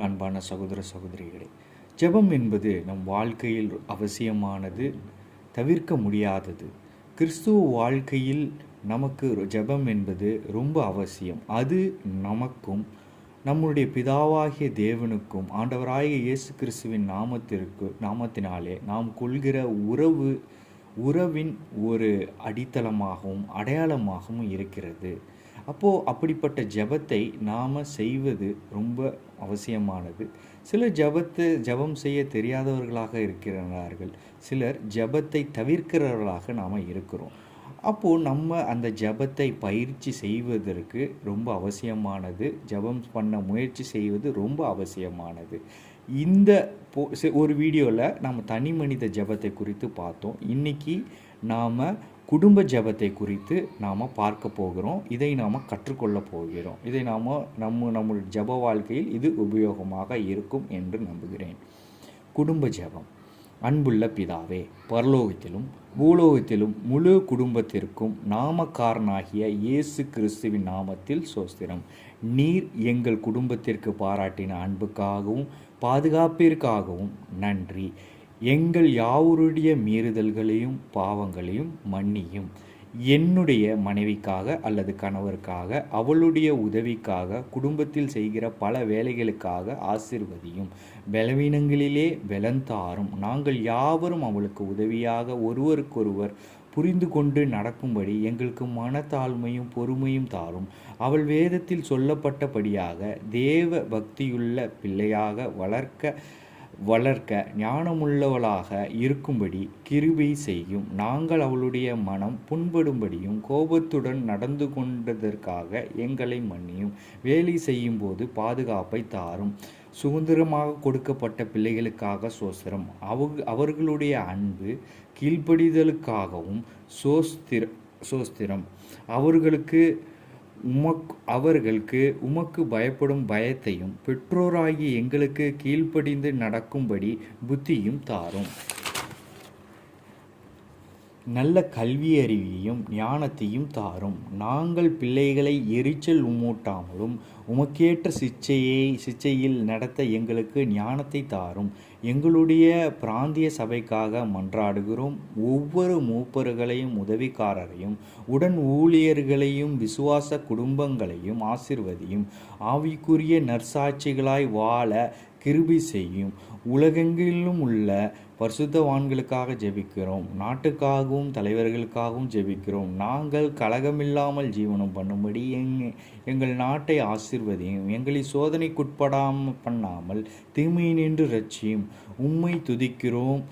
அன்பான சகோதர சகோதரிகளே ஜெபம் என்பது நம் வாழ்க்கையில் அவசியமானது தவிர்க்க முடியாதது. கிறிஸ்துவ வாழ்க்கையில் நமக்கு ஜெபம் என்பது ரொம்ப அவசியம். அது நமக்கும் நம்முடைய பிதாவாகிய தேவனுக்கும் ஆண்டவராகிய இயேசு கிறிஸ்துவின் நாமத்திற்கு நாமத்தினாலே நாம் கொள்கிற உறவு உறவின் ஒரு அடித்தளமாகவும் அடையாளமாகவும் இருக்கிறது. அப்போது அப்படிப்பட்ட ஜெபத்தை நாம் செய்வது ரொம்ப அவசியமானது. சிலர் ஜெபத்தை ஜெபம் செய்ய தெரியாதவர்களாக இருக்கிறார்கள். சிலர் ஜெபத்தை தவிர்க்கிறவர்களாக நாம் இருக்கிறோம். அப்போது நம்ம அந்த ஜெபத்தை பயிற்சி செய்வதற்கு ரொம்ப அவசியமானது. ஜெபம் பண்ண முயற்சி செய்வது ரொம்ப அவசியமானது. இந்த போ ஒரு வீடியோவில் நம்ம தனி மனித ஜெபத்தை குறித்து பார்த்தோம். இன்றைக்கி நாம் குடும்ப ஜெபத்தை குறித்து நாம் பார்க்க போகிறோம். இதை நாம் கற்றுக்கொள்ள போகிறோம். இதை நாம் நம்ம நம்முடைய ஜெப வாழ்க்கையில் இது உபயோகமாக இருக்கும் என்று நம்புகிறேன். குடும்ப ஜெபம். அன்புள்ள பிதாவே பரலோகத்திலும் பூலோகத்திலும் முழு குடும்பத்திற்கும் நாமக்காரனாகிய இயேசு கிறிஸ்துவின் நாமத்தில் சோஸ்திரம். நீர் எங்கள் குடும்பத்திற்கு பாராட்டின அன்புக்காகவும் பாதுகாப்பிற்காகவும் நன்றி. எங்கள் யாவருடைய மீறுதல்களையும் பாவங்களையும் மன்னியும். என்னுடைய மனைவிக்காக அல்லது கணவருக்காக அவளுடைய உதவிக்காக குடும்பத்தில் செய்கிற பல வேலைகளுக்காக ஆசிர்வதியும். பலவீனங்களிலே பலந்தாரும். நாங்கள் யாவரும் அவளுக்கு உதவியாக ஒருவருக்கொருவர் புரிந்து கொண்டு நடக்கும்படி எங்களுக்கு மனத்தாழ்மையும் பொறுமையும் தாரும். அவள் வேதத்தில் சொல்லப்பட்டபடியாக தேவ பக்தியுள்ள பிள்ளையாக வளர்க்க வளர்க்க ஞானமுள்ளவளாக இருக்கும்படி கிருபை செய்யும். நாங்கள் அவளுடைய மனம் புண்படும்படியும் கோபத்துடன் நடந்து கொண்டதற்காக எங்களை மன்னியும். வேலை செய்யும் போது பாதுகாப்பை தாரும். சுதந்திரமாக கொடுக்கப்பட்ட பிள்ளைகளுக்காக சோஸ்திரம். அவ அவர்களுடைய அன்பு கீழ்ப்படிதலுக்காகவும் சோஸ்திர சோஸ்திரம். அவர்களுக்கு உமக் அவர்களுக்கு உமக்கு பயப்படும் பயத்தையும் பெற்றோராகி எங்களுக்கு கீழ்ப்படிந்து நடக்கும்படி புத்தியும் தாரும். நல்ல கல்வியறிவையும் ஞானத்தையும் தாரும். நாங்கள் பிள்ளைகளை எரிச்சல் உமூட்டாமலும் உமக்கேற்ற சிச்சையை சிச்சையில் நடத்த எங்களுக்கு ஞானத்தை தாரும். எங்களுடைய பிராந்திய சபைக்காக மன்றாடுகிறோம். ஒவ்வொரு மூப்பர்களையும் உதவிக்காரரையும் உடன் ஊழியர்களையும் விசுவாச குடும்பங்களையும் ஆசிர்வதியும். ஆவிக்குரிய நற்சாட்சிகளாய் வாழ கிருபை செய்யும். உலகெங்கிலும் உள்ள பரிசுத்தவான்களுக்காக ஜெபிக்கிறோம். நாட்டுக்காகவும் தலைவர்களுக்காகவும் ஜெபிக்கிறோம். நாங்கள் கலகமில்லாமல் ஜீவனம் பண்ணும்படி எங் எங்கள் நாட்டை ஆசிர்வதியும் எங்களை சோதனைக்குட்படாம பண்ணாமல் தீமையினின்று ரட்சியும் உம்மை துதிக்கிறோம்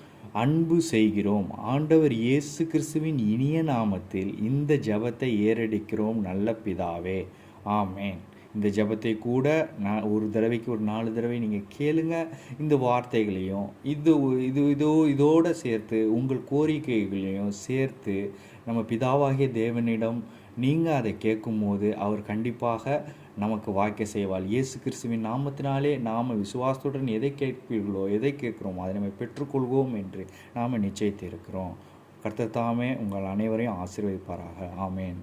அன்பு செய்கிறோம். ஆண்டவர் இயேசு கிறிஸ்துவின் இனிய நாமத்தில் இந்த ஜெபத்தை ஏறெடுக்கிறோம். நல்ல பிதாவே. ஆமேன். இந்த ஜபத்தை கூட நான் ஒரு தடவைக்கு ஒரு நாலு தடவை நீங்கள் கேளுங்க. இந்த வார்த்தைகளையும் இது இது இதோ இதோடு சேர்த்து உங்கள் கோரிக்கைகளையும் சேர்த்து நம்ம பிதாவாகிய தேவனிடம் நீங்கள் அதை கேட்கும்போது அவர் கண்டிப்பாக நமக்கு வாக்கிய செய்வாள் இயேசு கிறிஸ்துவின் நாமத்தினாலே நாம் விசுவாசத்துடன் எதை கேட்பீர்களோ எதை கேட்குறோமோ அதை நம்ம பெற்றுக்கொள்வோம் என்று நாம் நிச்சயித்து இருக்கிறோம் தாமே உங்கள் அனைவரையும் ஆசீர்வதிப்பாராக. ஆமேன்.